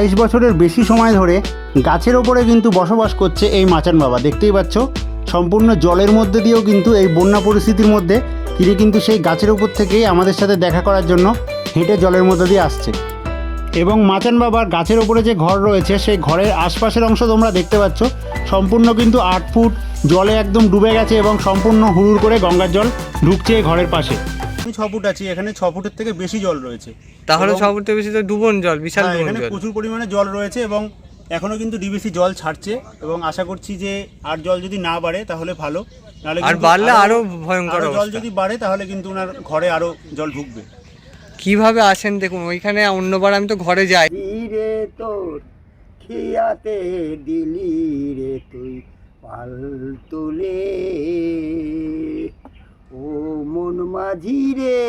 বাইশ বছরের বেশি সময় ধরে গাছের ওপরে কিন্তু বসবাস করছে এই মাচান বাবা। দেখতেই পাচ্ছ, সম্পূর্ণ জলের মধ্যে দিয়েও কিন্তু এই বন্যা পরিস্থিতির মধ্যে তিনি কিন্তু সেই গাছের উপর থেকেই আমাদের সাথে দেখা করার জন্য হেঁটে জলের মধ্যে দিয়ে আসছে। এবং মাচান বাবার গাছের ওপরে যে ঘর রয়েছে, সেই ঘরের আশপাশের অংশ তোমরা দেখতে পাচ্ছ, সম্পূর্ণ কিন্তু আট ফুট, জলে একদম ডুবে গেছে এবং সম্পূর্ণ হুড়ুর করে গঙ্গার জল ঢুকছে এই ঘরের পাশে। আমি ছ ফুট আছি এখানে ছ ফুটের থেকে বেশি জল রয়েছে। তাহলে ছ থেকে বেশি তো ডুবন জল বিশাল হ্যাঁ, ডুবন এখানে জল। প্রচুর পরিমাণে জল রয়েছে এবং এখনও কিন্তু ডিবিসি জল ছাড়ছে এবং আশা করছি যে আর জল যদি না বাড়ে তাহলে ভালো নাহলে আর বাড়লে আরও ভয়ঙ্কর জল যদি বাড়ে তাহলে কিন্তু ওনার ঘরে আরও জল ঢুকবে কীভাবে আসেন দেখুন ওইখানে অন্যবার আমি তো ঘরে যাই। রে তোর খিয়াতে দিলি রে তুই পাল তুলে। ও মন মাঝি রে,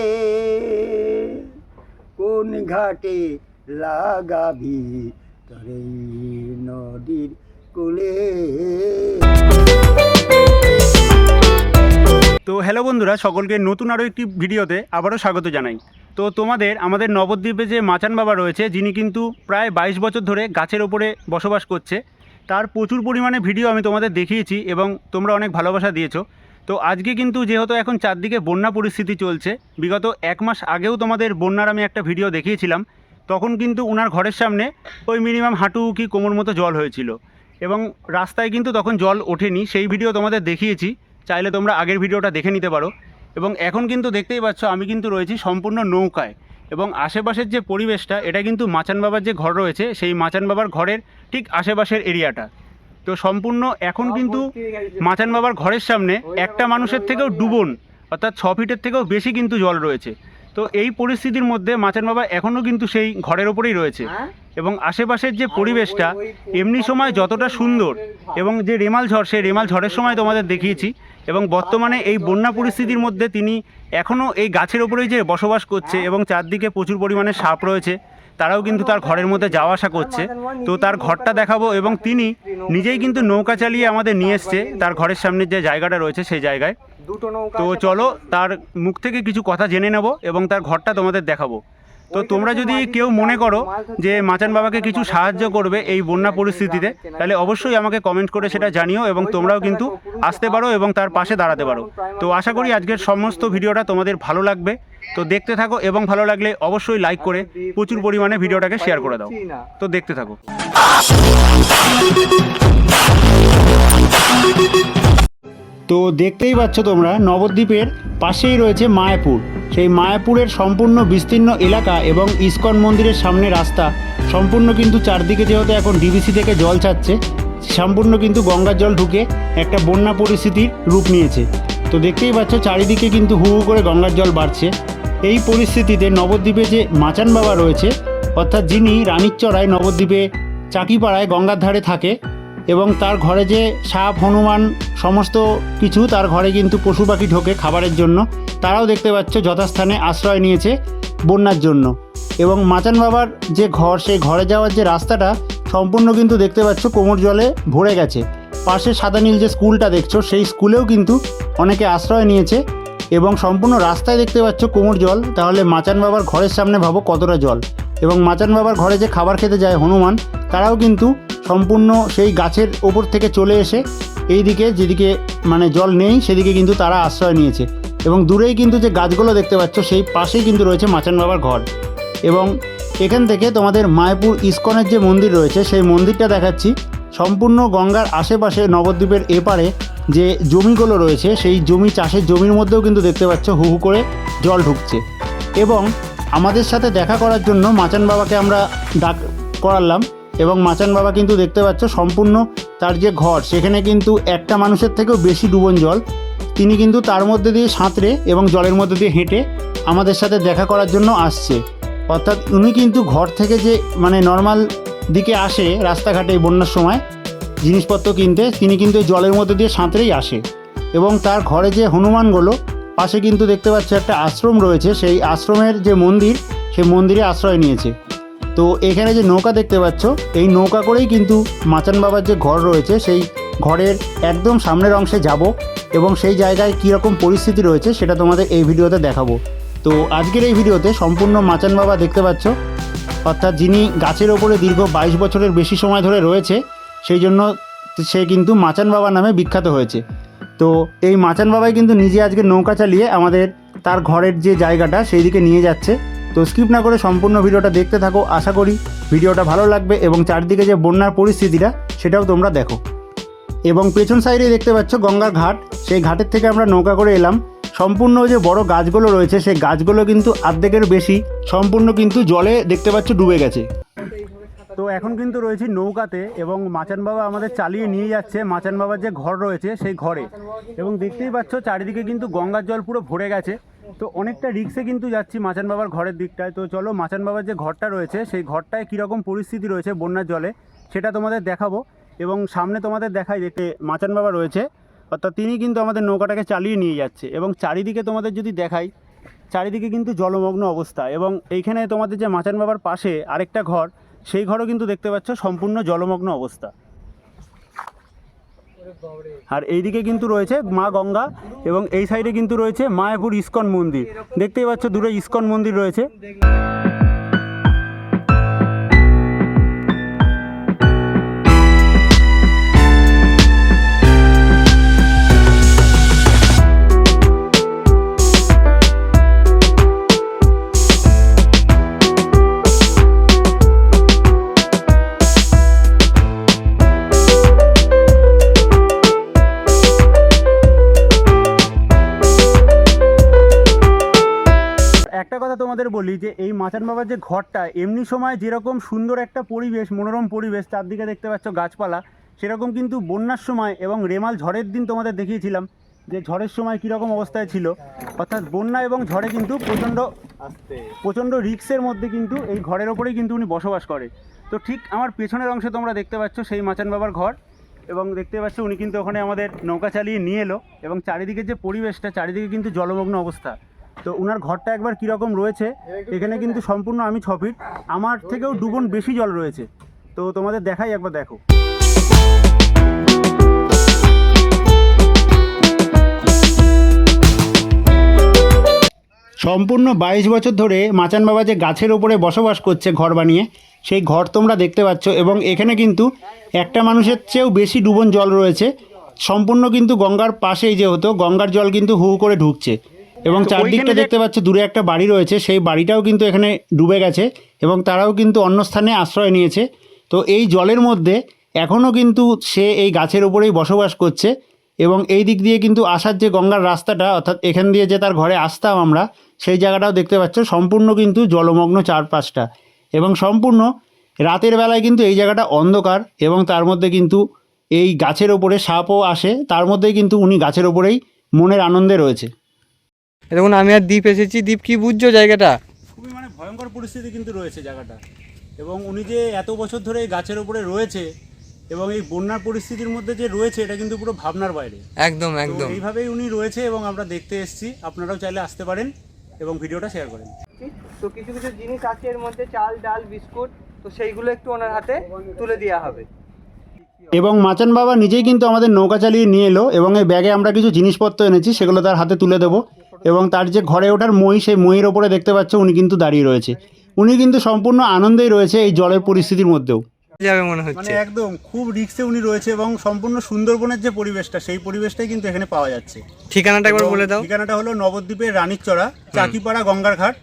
কোন ঘাটে লাগাবি তরে নদীর কোলে? তো হ্যালো বন্ধুরা, সকলকে নতুন আরও একটি ভিডিওতে আবারও স্বাগত জানাই। তো তোমাদের, আমাদের নবদ্বীপে যে মাচান বাবা রয়েছে, যিনি কিন্তু প্রায় বাইশ বছর ধরে গাছের ওপরে বসবাস করছে, তার প্রচুর পরিমাণে ভিডিও আমি তোমাদের দেখিয়েছি এবং তোমরা অনেক ভালোবাসা দিয়েছ। তো আজকে কিন্তু যেহেতু এখন চারদিকে বন্যা পরিস্থিতি চলছে, বিগত এক মাস আগেও তোমাদের বন্যার আমি একটা ভিডিও দেখিয়েছিলাম, তখন কিন্তু ওনার ঘরের সামনে ওই মিনিমাম হাঁটু কি কোমর মতো জল হয়েছিল এবং রাস্তায় কিন্তু তখন জল ওঠেনি, সেই ভিডিও তোমাদের দেখিয়েছি, চাইলে তোমরা আগের ভিডিওটা দেখে নিতে পারো। এবং এখন কিন্তু দেখতেই পাচ্ছ আমি কিন্তু রয়েছি সম্পূর্ণ নৌকায় এবং আশেপাশের যে পরিবেশটা, এটা কিন্তু মাচান বাবার যে ঘর রয়েছে, সেই মাচান বাবার ঘরের ঠিক আশেপাশের এরিয়াটা। তো সম্পূর্ণ এখন কিন্তু মাচান বাবার ঘরের সামনে একটা মানুষের থেকেও ডুবন অর্থাৎ ছ ফিটের থেকেও বেশি কিন্তু জল রয়েছে। তো এই পরিস্থিতির মধ্যে মাচান বাবা এখনও কিন্তু সেই ঘরের ওপরেই রয়েছে। এবং আশেপাশের যে পরিবেশটা এমনি সময় যতটা সুন্দর এবং যে রেমাল ঝড় সেই রেমাল ঝড়ের সময় তোমাদের দেখিয়েছি। এবং বর্তমানে এই বন্যা পরিস্থিতির মধ্যে তিনি এখনও এই গাছের ওপরেই যে বসবাস করছে এবং চারদিকে প্রচুর পরিমাণে সাপ রয়েছে। তারাও কিন্তু তার ঘরের মধ্যে যাওয়া আসা করছে। তো তার ঘরটা দেখাবো এবং তিনি নিজেই কিন্তু নৌকা চালিয়ে আমাদের নিয়ে এসছে। তার ঘরের সামনে যে জায়গাটা রয়েছে সেই জায়গায়। দুটো নৌকা তো চলো তার মুখ থেকে কিছু কথা জেনে নেব এবং তার ঘরটা তোমাদের দেখাবো। তো তোমরা যদি কেউ মনে করো যে মাচান বাবাকে কিছু সাহায্য করবে এই বন্যা পরিস্থিতিতে, তাহলে অবশ্যই আমাকে কমেন্ট করে সেটা জানিও এবং তোমরাও কিন্তু আসতে পারো এবং তার পাশে দাঁড়াতে পারো। তো আশা করি আজকের সমস্ত ভিডিওটা তোমাদের ভালো লাগবে। তো দেখতে থাকো এবং ভালো লাগলে অবশ্যই লাইক করে প্রচুর পরিমাণে ভিডিওটাকে শেয়ার করে দাও। তো দেখতে থাকো। তো দেখতেই পাচ্ছ তোমরা, নবদ্বীপের পাশেই রয়েছে মায়াপুর। সেই মায়াপুরের সম্পূর্ণ বিস্তীর্ণ এলাকা এবং ইস্কন মন্দিরের সামনে রাস্তা। সম্পূর্ণ কিন্তু চারদিকে যেহেতু এখন ডিবিসি থেকে জল ছাড়ছে, সম্পূর্ণ কিন্তু গঙ্গার জল ঢুকে একটা বন্যা পরিস্থিতির রূপ নিয়েছে। তো দেখতেই পাচ্ছ, চারিদিকে কিন্তু হু হু করে গঙ্গার জল বাড়ছে। এই পরিস্থিতিতে নবদ্বীপে যে মাচান বাবা রয়েছে, অর্থাৎ যিনি রানীরচড়ায় নবদ্বীপে চাকিপাড়ায় গঙ্গার ধারে থাকে এবং তার ঘরে যে সাপ, হনুমান সমস্ত কিছু, তার ঘরে কিন্তু পশু পাখি ঢোকে খাবারের জন্য। তারাও দেখতে পাচ্ছ, যথাস্থানে আশ্রয় নিয়েছে বন্যার জন্য। এবং মাচান বাবার যে ঘর, সেই ঘরে যাওয়ার যে রাস্তাটা, সম্পূর্ণ কিন্তু দেখতে পাচ্ছ, কোমর জলে ভরে গেছে। পাশে সাদা নীল যে স্কুলটা দেখছ, সেই স্কুলেও কিন্তু অনেকে আশ্রয় নিয়েছে। এবং সম্পূর্ণ রাস্তায় দেখতে পাচ্ছ কোমর জল। তাহলে মাচান বাবার ঘরের সামনে ভাবো কতটা জল। এবং মাচান বাবার ঘরে যে খাবার খেতে যায় হনুমান, তারাও কিন্তু সম্পূর্ণ সেই গাছের ওপর থেকে চলে এসে এই দিকে যেদিকে মানে জল নেই, সেদিকে কিন্তু তারা আশ্রয় নিয়েছে। এবং দূরেই কিন্তু যে গাছগুলো দেখতে পাচ্ছ, সেই পাশেই কিন্তু রয়েছে মাচান বাবার ঘর। এবং এখান থেকে তোমাদের মায়াপুর ইস্কনের যে মন্দির রয়েছে, সেই মন্দিরটা দেখাচ্ছি। সম্পূর্ণ গঙ্গার আশেপাশে নবদ্বীপের এপারে যে জমিগুলো রয়েছে, সেই জমি, চাষের জমির মধ্যেও কিন্তু দেখতে পাচ্ছ হু হু করে জল ঢুকছে। এবং আমাদের সাথে দেখা করার জন্য মাচান বাবাকে আমরা ডাক করালাম। এবং মাচান বাবা কিন্তু দেখতে পাচ্ছ সম্পূর্ণ তার যে ঘর, সেখানে কিন্তু একটা মানুষের থেকেও বেশি ডুবন জল। তিনি কিন্তু তার মধ্যে দিয়ে সাঁতরে এবং জলের মধ্যে দিয়ে হেঁটে আমাদের সাথে দেখা করার জন্য আসছে। অর্থাৎ উনি কিন্তু ঘর থেকে যে মানে নর্মাল দিকে আসে রাস্তাঘাটে বন্যার সময় জিনিসপত্র কিনতে, তিনি কিন্তু জলের মধ্যে দিয়ে সাঁতরেই আসে। এবং তার ঘরে যে হনুমানগুলো, পাশে কিন্তু দেখতে পাচ্ছ একটা আশ্রম রয়েছে। সেই আশ্রমের যে মন্দির, সেই মন্দিরে আশ্রয় নিয়েছে। তো এখানে যে নৌকা দেখতে পাচ্ছ, এই নৌকা করেই কিন্তু মাচান বাবার যে ঘর রয়েছে, সেই ঘরের একদম সামনের অংশে যাব এবং সেই জায়গায় কীরকম পরিস্থিতি রয়েছে সেটা তোমাদের এই ভিডিওতে দেখাবো। তো আজকের এই ভিডিওতে সম্পূর্ণ মাচান বাবা দেখতে পাচ্ছ, অর্থাৎ যিনি গাছের ওপরে দীর্ঘ বাইশ বছরের বেশি সময় ধরে রয়েছে, সেই জন্য সে কিন্তু মাচান বাবা নামে বিখ্যাত হয়েছে। তো এই মাচান বাবাই কিন্তু নিজে আজকে নৌকা চালিয়ে আমাদের তার ঘরের যে জায়গাটা সেই দিকে নিয়ে যাচ্ছে। তো স্কিপ না করে সম্পূর্ণ ভিডিওটা দেখতে থাকো, আশা করি ভিডিওটা ভালো লাগবে এবং চারদিকে যে বন্যার পরিস্থিতিটা সেটাও তোমরা দেখো। এবং পেছন সাইডে দেখতে পাচ্ছ গঙ্গার ঘাট, সেই ঘাটের থেকে আমরা নৌকা করে এলাম। সম্পূর্ণ যে বড় গাছগুলো রয়েছে, সেই গাছগুলো কিন্তু আর্ধেকের বেশি, সম্পূর্ণ কিন্তু জলে দেখতে পাচ্ছ ডুবে গেছে। তো এখন কিন্তু রয়েছি নৌকাতে এবং মাচান বাবা আমাদের চালিয়ে নিয়ে যাচ্ছে। মাচান বাবার যে ঘর রয়েছে, সেই ঘরে। এবং দেখতেই পাচ্ছ চারিদিকে কিন্তু গঙ্গার জল পুরো ভরে গেছে। তো অনেকটা রিক্সে কিন্তু যাচ্ছি মাচান বাবার ঘরের দিকটায়। তো চলো মাচান বাবার যে ঘরটা রয়েছে, সেই ঘরটায় কীরকম পরিস্থিতি রয়েছে বন্যার জলে, সেটা তোমাদের দেখাবো। এবং সামনে তোমাদের দেখাই দেখতে মাচান বাবা রয়েছে, অর্থাৎ তিনি কিন্তু আমাদের নৌকাটাকে চালিয়ে নিয়ে যাচ্ছে। এবং চারিদিকে তোমাদের যদি দেখাই, চারিদিকে কিন্তু জলমগ্ন অবস্থা। এবং এইখানে তোমাদের যে মাচান বাবার পাশে আরেকটা ঘর, সেই ঘরও কিন্তু দেখতে পাচ্ছ সম্পূর্ণ জলমগ্ন অবস্থা। আর এইদিকে কিন্তু রয়েছে মা গঙ্গা এবং এই সাইডে কিন্তু রয়েছে মায়াপুর ইস্কন মন্দির। দেখতেই পাচ্ছ, দূরে ইস্কন মন্দির রয়েছে। তোমাদের বলি যে এই মাচান বাবার যে ঘরটা এমনি সময় যেরকম সুন্দর একটা পরিবেশ মনোরম পরিবেশ চারদিকে দেখতে পাচ্ছ গাছপালা সেরকম কিন্তু বন্যার সময় এবং রেমাল ঝড়ের দিন তোমাদের দেখিয়েছিলাম যে ঝড়ের সময় কীরকম অবস্থায় ছিল। অর্থাৎ বন্যা এবং ঝড়ে কিন্তু প্রচণ্ড প্রচণ্ড রিক্সের মধ্যে কিন্তু এই ঘরের ওপরেই কিন্তু উনি বসবাস করে। তো ঠিক আমার পেছনের অংশে তোমরা দেখতে পাচ্ছ সেই মাচান বাবার ঘর এবং দেখতে পাচ্ছ উনি কিন্তু ওখানে আমাদের নৌকা চালিয়ে নিয়ে এলো এবং চারিদিকে যে পরিবেশটা চারিদিকে কিন্তু জলমগ্ন অবস্থা। তো ওনার ঘরটা একবার কীরকম রয়েছে, এখানে কিন্তু সম্পূর্ণ আমি ছ ফিট। আমার থেকেও দুগুণ বেশি জল রয়েছে। তো তোমাদের দেখাই, একবার দেখো। সম্পূর্ণ বাইশ বছর ধরে মাচান বাবা যে গাছের ওপরে বসবাস করছে ঘর বানিয়ে, সেই ঘর তোমরা দেখতে পাচ্ছ এবং এখানে কিন্তু একটা মানুষের চেয়েও বেশি ডুবন জল রয়েছে। সম্পূর্ণ কিন্তু গঙ্গার পাশেই যে হতো গঙ্গার জল কিন্তু হু হু করে ঢুকছে। এবং চারদিকটা দেখতে পাচ্ছ দূরে একটা বাড়ি রয়েছে সেই বাড়িটাও কিন্তু এখানে ডুবে গেছে এবং তারাও কিন্তু অন্য স্থানে আশ্রয় নিয়েছে। তো এই জলের মধ্যে এখনও কিন্তু সে এই গাছের ওপরেই বসবাস করছে এবং এই দিক দিয়ে কিন্তু আসার যে গঙ্গার রাস্তাটা অর্থাৎ এখান দিয়ে যে তার ঘরে আসতাম আমরা সেই জায়গাটাও দেখতে পাচ্ছ সম্পূর্ণ কিন্তু জলমগ্ন চারপাশটা। এবং সম্পূর্ণ রাতের বেলায় কিন্তু এই জায়গাটা অন্ধকার এবং তার মধ্যে কিন্তু এই গাছের ওপরে সাপও আসে তার মধ্যেই কিন্তু উনি গাছের ওপরেই মনের আনন্দে রয়েছে। দেখুন আমি আর দ্বীপ এসেছি। দ্বীপ কি বুঝছ জায়গাটা? খুবই মানে ভয়ঙ্কর পরিস্থিতি কিন্তু রয়েছে জায়গাটা। এবং উনি যে এত বছর ধরে এই গাছের ওপরে রয়েছে এবং এই বন্যার পরিস্থিতির মধ্যে যে রয়েছে এটা কিন্তু পুরো ভাবনার বাইরে। একদম একদম। এইভাবেই উনি রয়েছে এবং আমরা দেখতে এসেছি। আপনারাও চাইলে আসতে পারেন এবং ভিডিওটা শেয়ার করেন। তো কিছু কিছু জিনিস আছে এর মধ্যে চাল ডাল বিস্কুট তো সেইগুলো একটু ওনার হাতে তুলে দেওয়া হবে। এবং মাচান বাবা নিজেই কিন্তু আমাদের নৌকা চালিয়ে নিয়ে এলো এবং এই ব্যাগে আমরা কিছু জিনিসপত্র এনেছি সেগুলো তার হাতে তুলে দেবো। এবং তার যে ঘরে ওঠার মই সেই মইয়ের ওপরে দেখতে পাচ্ছ উনি কিন্তু দাঁড়িয়ে রয়েছে। উনি কিন্তু সম্পূর্ণ আনন্দেই রয়েছে এই জলের পরিস্থিতির মধ্যেও। যাবে মনে মানে হচ্ছে একদম খুব রিক্সে উনি রয়েছে এবং সম্পূর্ণ সুন্দরবনের যে পরিবেশটা সেই পরিবেশটাই কিন্তু এখানে পাওয়া যাচ্ছে। ঠিকানাটা একবার বলে দাও। ঠিকানাটা হলো নবদ্বীপের রানীরচড়া চাকিপাড়া গঙ্গার ঘাট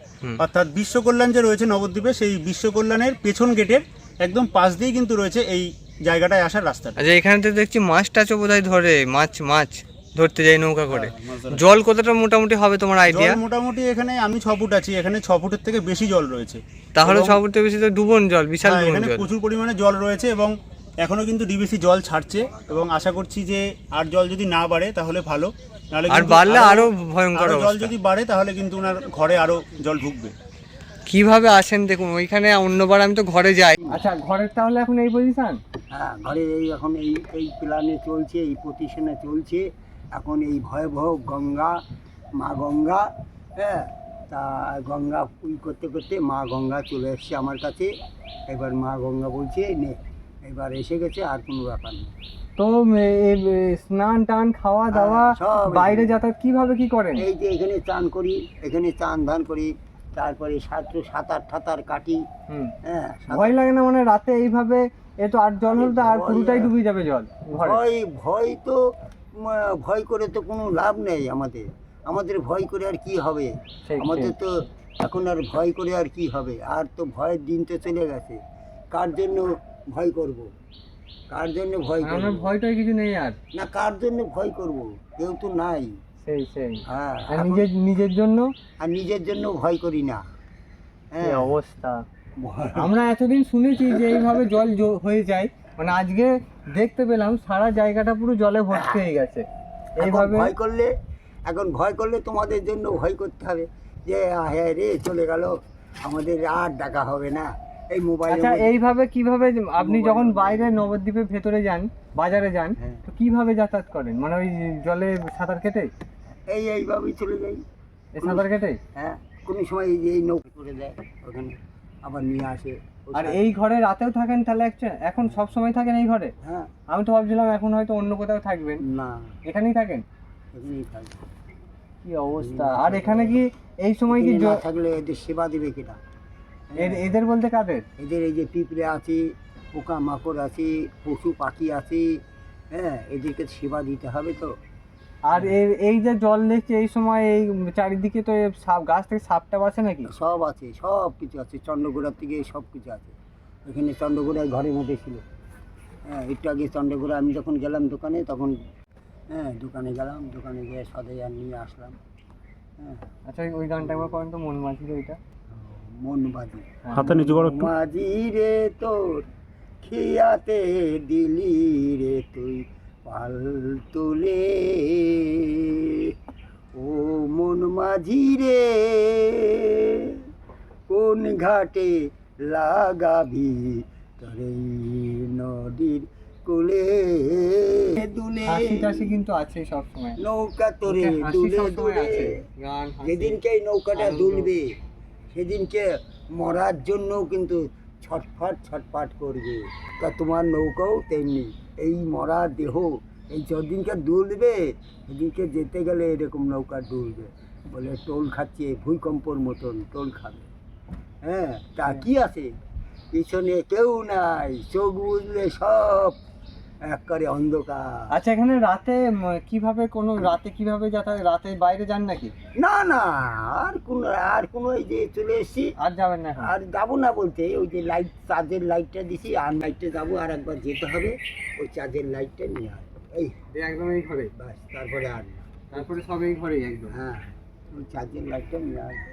অর্থাৎ বিশ্বকল্যাণ যে রয়েছে নবদ্বীপে সেই বিশ্বকল্যাণের পেছন গেটের একদম পাশ দিয়েই কিন্তু রয়েছে এই জায়গাটায় আসার রাস্তাটা। আচ্ছা এখানে তো দেখছি মাছ টাছও বোধহয় ধরে মাছ মাছ। ধরতে যাই নৌকা করে। জল কতটা মোটামুটি হবে তোমার আইডিয়া মোটামুটি এখানে আমি ছ ফুট আছি এখানে ছ ফুটের থেকে বেশি জল রয়েছে। তাহলে এবং- সবথেকে বেশি তো ডুবন জল বিশাল হ্যাঁ, ডুবন এখানে জল। প্রচুর পরিমাণে জল রয়েছে এবং এখনও কিন্তু ডিবিসি জল ছাড়ছে এবং আশা করছি যে আর জল যদি না বাড়ে তাহলে ভালো। নাহলে আর বাড়লে আরও ভয়ঙ্কর জল যদি বাড়ে তাহলে কিন্তু ওনার ঘরে আরও জল ঢুকবে। কীভাবে আসেন দেখুন ওইখানে অন্যবার আমি তো ঘরে যাই। আচ্ছা ঘরের তাহলে এখন এই পজিশন হ্যাঁ ঘরে এই এখন এই এই প্ল্যানে চলছে এই পজিশনে চলছে। এখন এই ভয়াবহ গঙ্গা মা গঙ্গা হ্যাঁ তা গঙ্গা ই করতে করতে মা গঙ্গা চলে এসছে আমার কাছে। এবার মা গঙ্গা বলছে নে এবার এসে গেছে আর কোনো ব্যাপার নেই। তো স্নান টান খাওয়া দাওয়া সব বাইরে যাতায়াত কীভাবে কি করেন? এই যে এখানে চান করি এখানে চান ধান করি তারপরে সাঁতর সাঁতার ঠাতার কাটি হ্যাঁ ভয় লাগে না মানে রাতে এইভাবে এ তো আর জল হলে তো আর পুরোটাই ডুবে যাবে জল ভয় ভয় তো ভয় করে তো কোনো লাভ নেই আমাদের। আমাদের ভয় করে আর কি হবে? আমাদের তো এখন আর ভয় করে আর কি হবে? আর তো ভয়ের দিন তো চলে গেছে। কার জন্য ভয় করব? কার জন্য ভয় আমার করব ভয়টাই কিছু নেই আর। না কার জন্য ভয় করব? কেউ তো নাই। সেই সেই। হ্যাঁ নিজের নিজের জন্য? আর নিজের জন্য ভয় করি না। হ্যাঁ। অবস্থা? আমরা এতদিন শুনেছি যে এইভাবে জল হয়ে যায়। মানে আজকে দেখতে পেলাম সারা জায়গাটা পুরো জলে ভর্তি হয়ে গেছে। এইভাবে ভয় করলে এখন ভয় করলে তোমাদের জন্য ভয় করতে হবে যে হ্যাঁ রে চলে গেল। আমাদের আর ডাকা হবে না। এই মোবাইল আচ্ছা এইভাবে কীভাবে আপনি যখন বাইরে নবদ্বীপের ভেতরে যান বাজারে যান হ্যাঁ। তো কীভাবে যাতায়াত করেন? মানে ওই জলে সাঁতার কেটে? এই এইভাবেই চলে যাই। সাঁতার কেটে? হ্যাঁ কোনো সময় এই নৌকা করে দেয় ওখানে আবার নিয়ে আসে। আর এই ঘরে রাতেও থাকেন তাহলে এখন সব সময় থাকেন এই ঘরে? হ্যাঁ। আমি তো ভাবছিলাম এখন হয়তো অন্য কোথাও থাকবেন। না। এখানেই থাকেন? কি অবস্থা? আর এখানে কি এই সময় কি থাকলে এদের সেবা দেবে এ- এদের বলতে কাদের? এদের এই যে পিঁপড়ে আছে পোকা মাকড় আছে পশু পাখি আছে হ্যাঁ এদেরকে সেবা দিতে হবে তো। আর এর- এই যে জল দেখছি এই সময় এই চারিদিকে তো সাপ গাছ থেকে সাপটা আছে নাকি? সব আছে সব কিছু আছে। চন্দ্রগোড়ার থেকে সব কিছু আছে। এখানে চন্দ্রগোড়ায় ঘরের মধ্যে ছিল। হ্যাঁ একটু আগে চন্দ্রগোড়া আমি যখন গেলাম দোকানে তখন হ্যাঁ দোকানে গেলাম। দোকানে গিয়ে সদাই আর নিয়ে আসলাম। হ্যাঁ। আচ্ছা ওই- গানটা একবার করেন তো মন মাঝির ওইটা। মন বাজি। হাতটা নিচু করো মাঝি রে তোর খিয়াতে দিলি রে তুই। পাল তুলে। ও মন মাঝিরে কোন ঘাটে লাগাবি তরে নদীর কোলে? দুলে হাসি কিন্তু আছে সব সময় নৌকা তোরে দুলে দুলে। যেদিনকে নৌকাটা। দুলবে সেদিনকে মরার জন্য কিন্তু ছটফট ছটফট করবে। তা তোমার নৌকাও তেমনি। এই মরা দেহ এই যদিনকে দুলবে সেদিনকে যেতে গেলে এরকম নৌকা দুলবে। বলে টোল খাচ্ছে ভূমিকম্পর মতন টোল খাবে। হ্যাঁ তা কি আছে? পিছনে কেউ নাই চোখ বুঝলে সব একবারে অন্ধকার। আচ্ছা এখানে রাতে কীভাবে কোনো রাতে কীভাবে যাতায়াত রাতে বাইরে যান নাকি? না না আর কোনো আর কোনো এই যে চলে এসেছি। আর যাবেন না আর যাব না বলতে ওই যে লাইট চার্জের লাইটটা দিছি আর লাইটে যাব আর একবার যেতে হবে। ওই চার্জের লাইটটা নিয়ে আসব। এই একদম এই ঘরে? বাস তারপরে আর না। তারপরে সব এই ঘরেই একদম? হ্যাঁ ওই চার্জের লাইটটা নিয়ে আসব।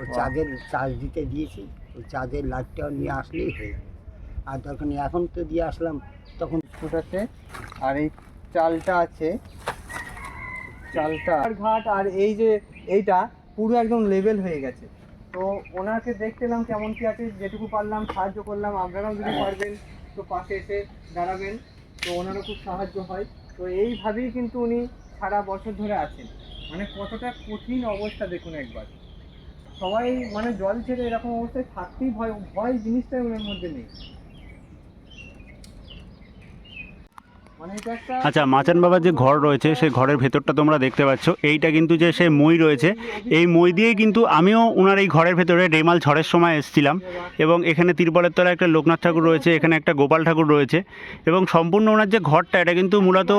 ওই চার্জের চার্জ দিতে দিয়েছি ওই চার্জের লাইটটাও নিয়ে আসলেই হয়ে যাবে। আর দরকার নেই। এখন তো দিয়ে আসলাম তখন ফুট আছে আর এই চালটা আছে। চালটা আর ঘাট আর এই যে এইটা পুরো একদম লেভেল হয়ে গেছে। তো ওনাকে দেখতে এলাম কেমন কি আছে যেটুকু পারলাম সাহায্য করলাম। আপনারাও যদি পারবেন তো পাশে এসে দাঁড়াবেন। তো ওনারও খুব সাহায্য হয়। তো এইভাবেই কিন্তু উনি সারা বছর ধরে আছেন। মানে কতটা কঠিন অবস্থা দেখুন একবার। সবাই মানে জল ছেড়ে এরকম অবস্থায় থাকতেই ভয় ভয় জিনিসটাই ওনার মধ্যে নেই মানে এটা একটা আচ্ছা মাচান বাবার যে ঘর রয়েছে, সেই ঘরের ভেতরটা তোমরা দেখতে পাচ্ছ। এইটা কিন্তু যে সে মই রয়েছে, এই মই দিয়েই কিন্তু আমিও ওনার এই ঘরের ভেতরে রেমাল ঝড়ের সময় এসেছিলাম এবং এখানে তিরপলের তলায় একটা লোকনাথ ঠাকুর রয়েছে, এখানে একটা গোপাল ঠাকুর রয়েছে এবং সম্পূর্ণ ওনার যে ঘরটা, এটা কিন্তু মূলত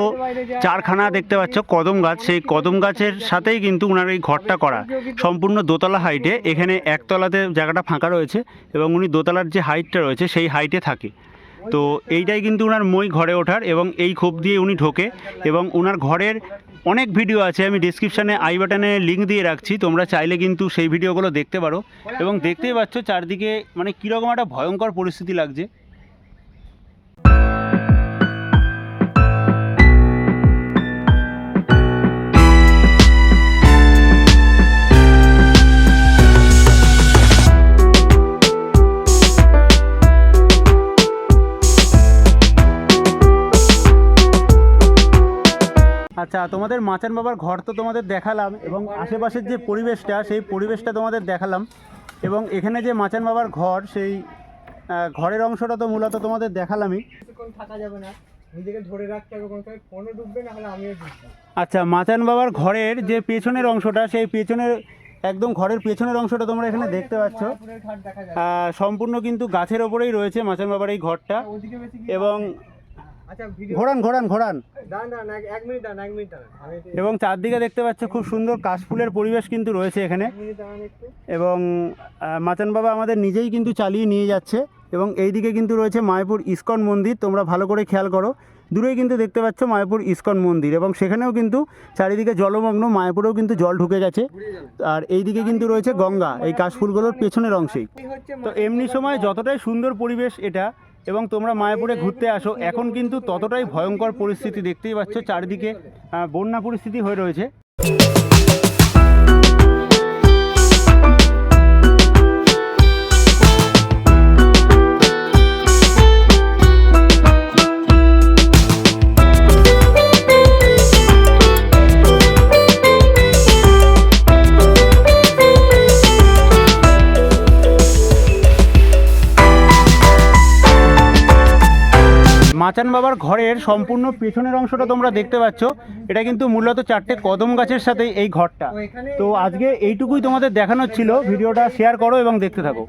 চারখানা দেখতে পাচ্ছ, কদম গাছ। সেই কদম গাছের সাথেই কিন্তু ওনার এই ঘরটা করা। সম্পূর্ণ দোতলা হাইটে, এখানে একতলাতে জায়গাটা ফাঁকা রয়েছে এবং উনি দোতলার যে হাইটটা রয়েছে, সেই হাইটে থাকে। তো এইটাই কিন্তু ওনার মই ঘরে ওঠার এবং এই খোপ দিয়ে উনি ঢোকে এবং ওনার ঘরের অনেক ভিডিও আছে, আমি ডিসক্রিপশানে আই বাটনে লিঙ্ক দিয়ে রাখছি, তোমরা চাইলে কিন্তু সেই ভিডিওগুলো দেখতে পারো এবং দেখতেই পাচ্ছ চারদিকে মানে কীরকম একটা ভয়ঙ্কর পরিস্থিতি লাগছে। আচ্ছা তোমাদের মাচান বাবার ঘর তো তোমাদের দেখালাম এবং আশেপাশের যে পরিবেশটা সেই পরিবেশটা তোমাদের দেখালাম। এবং এখানে যে মাচান বাবার ঘর সেই ঘরের অংশটা তো মূলত তোমাদের দেখালামই। থাকা যাবে না। নিজেকে ধরে রাখতে হবে কোনো ফোনও ডুববে না হলে আমিও ডুববো আচ্ছা মাচান বাবার ঘরের যে পেছনের অংশটা সেই পেছনের একদম ঘরের পেছনের অংশটা তোমরা এখানে দেখতে পাচ্ছ। সম্পূর্ণ কিন্তু গাছের ওপরেই রয়েছে মাচান বাবার এই ঘরটা। এবং ঘোরান ঘোরান ঘোরান। একটু- এবং চারদিকে দেখতে পাচ্ছ খুব সুন্দর কাশফুলের পরিবেশ কিন্তু রয়েছে এখানে। এবং মাচান বাবা আমাদের নিজেই কিন্তু চালিয়ে নিয়ে যাচ্ছে। এবং এইদিকে কিন্তু রয়েছে মায়াপুর ইস্কন মন্দির। তোমরা ভালো করে খেয়াল করো। দূরেই কিন্তু দেখতে পাচ্ছ মায়াপুর ইস্কন মন্দির। এবং সেখানেও কিন্তু চারিদিকে জলমগ্ন মায়াপুরেও কিন্তু জল ঢুকে গেছে। আর এইদিকে কিন্তু রয়েছে গঙ্গা এই কাশফুলগুলোর পেছনের অংশেই। তো এমনি সময় যতটাই সুন্দর পরিবেশ এটা এবং তোমরা মায়াপুরে ঘুরতে আসো। এখন কিন্তু ততটাই ভয়ঙ্কর পরিস্থিতি দেখতেই পাচ্ছ চারিদিকে বন্যা পরিস্থিতি হয়ে রয়েছে। মাচান বাবার ঘরের সম্পূর্ণ পেছনের অংশটা তোমরা দেখতে পাচ্ছ। এটা কিন্তু মূলত চারটে কদম গাছের সাথে এই ঘরটা। তো আজকে এইটুকুই তোমাদের দেখানোর ছিল। ভিডিওটা শেয়ার করো এবং দেখতে থাকো।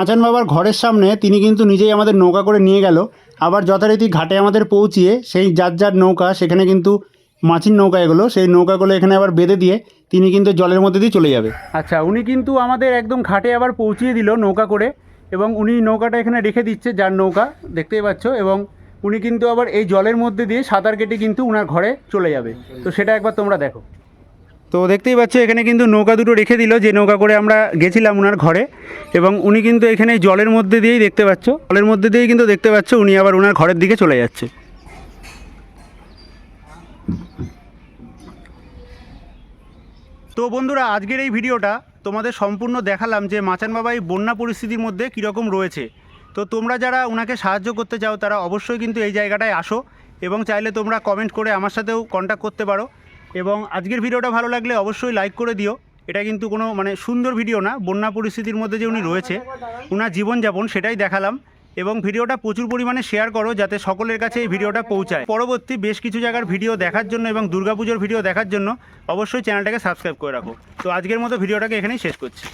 মাচান বাবার ঘরের সামনে তিনি কিন্তু নিজেই আমাদের নৌকা করে নিয়ে গেল। আবার যথারীতি ঘাটে আমাদের পৌঁছিয়ে সেই যার যার নৌকা, সেখানে কিন্তু মাছির নৌকা এগুলো। সেই নৌকাগুলো এখানে আবার বেঁধে দিয়ে তিনি কিন্তু জলের মধ্যে দিয়ে চলে যাবে। আচ্ছা উনি কিন্তু আমাদের একদম ঘাটে আবার পৌঁছিয়ে দিল নৌকা করে এবং উনি নৌকাটা এখানে রেখে দিচ্ছে যার নৌকা, দেখতেই পাচ্ছ। এবং উনি কিন্তু আবার এই জলের মধ্যে দিয়ে সাঁতার কেটে কিন্তু উনার ঘরে চলে যাবে। তো সেটা একবার তোমরা দেখো। তো দেখতেই পাচ্ছ, এখানে কিন্তু নৌকা দুটো রেখে দিল। যে নৌকা করে আমরা গেছিলাম ওনার ঘরে এবং উনি কিন্তু এখানে জলের মধ্যে দিয়েই দেখতে পাচ্ছ, জলের মধ্যে দিয়েই কিন্তু দেখতে পাচ্ছ উনি আবার ওনার ঘরের দিকে চলে যাচ্ছে। তো বন্ধুরা, আজকের এই ভিডিওটা তোমাদের সম্পূর্ণ দেখালাম যে মাচান বাবা এই বন্যা পরিস্থিতির মধ্যে কীরকম রয়েছে। তো তোমরা যারা ওনাকে সাহায্য করতে চাও, তারা অবশ্যই কিন্তু এই জায়গাটায় আসো এবং চাইলে তোমরা কমেন্ট করে আমার সাথেও কন্ট্যাক্ট করতে পারো। এবং আজকের ভিডিওটা ভালো লাগলে অবশ্যই লাইক করে দিও। এটা কিন্তু কোনো মানে সুন্দর ভিডিও না, বন্যা পরিস্থিতির মধ্যে যে উনি রয়েছে ওনার জীবনযাপন সেটাই দেখালাম। এবং ভিডিওটা প্রচুর পরিমাণে শেয়ার করো যাতে সকলের কাছে এই ভিডিওটা পৌঁছায়। পরবর্তী বেশ কিছু জায়গার ভিডিও দেখার জন্য এবং দুর্গাপুজোর ভিডিও দেখার জন্য অবশ্যই চ্যানেলটাকে সাবস্ক্রাইব করে রাখো। তো আজকের মতো ভিডিওটাকে এখানেই শেষ করছি।